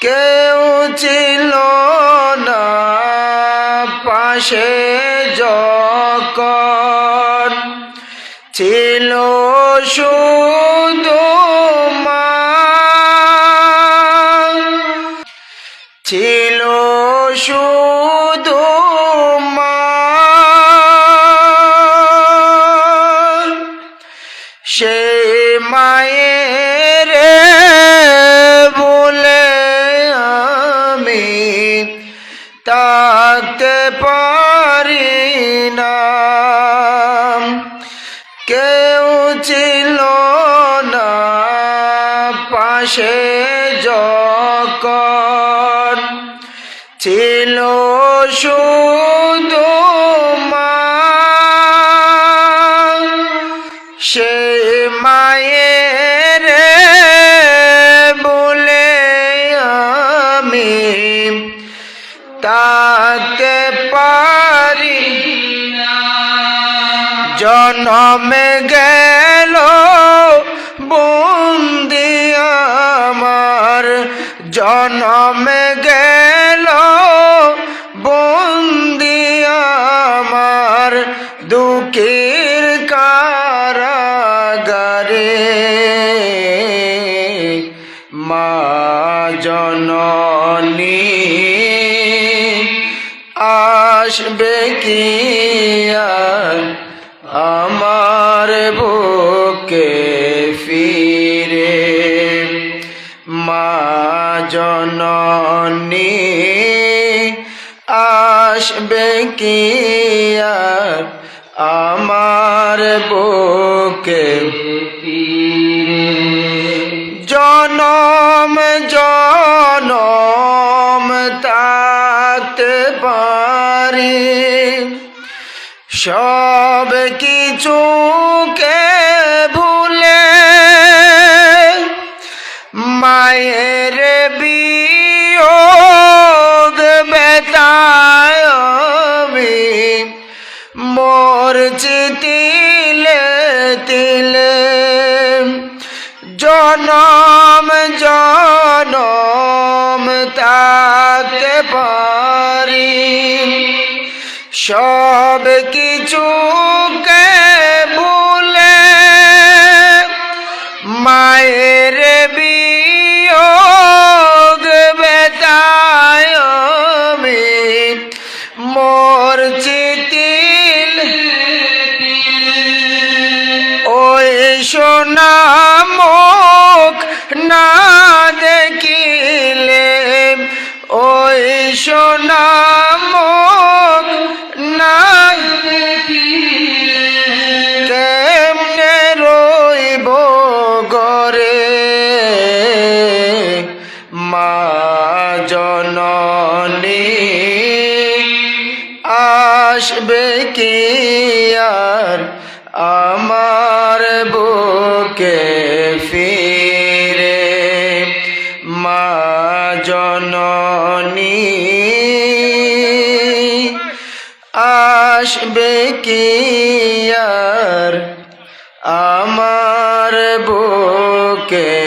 কেউ ছিল না পাশে যখন ছিল শুধু মা। ছিল শুধু মা। সে মায়ের পারি না। কেউ ছিল না পাশে যখন ছিল শুধু জনমে গেল বন্দি আমার। জনমে গেল বন্দি আমার দুঃখের কারাগারে। মা জননী, আসবে কি আর আমার বুকে ফিরে মা জননী আসবে কি আমার বুকে জনম জনম তাতে পারি। সব কিছুকে ভুলে মায়ের বিয়োগ বেতায় মোর তিলে তিলে। জনম জনম তাতে পারি। সব কিছুকে ভুলে মায়ের আসবে কি আর? আমার বুকে ফিরে মা জননী আসবে কি আর? আমার বুকে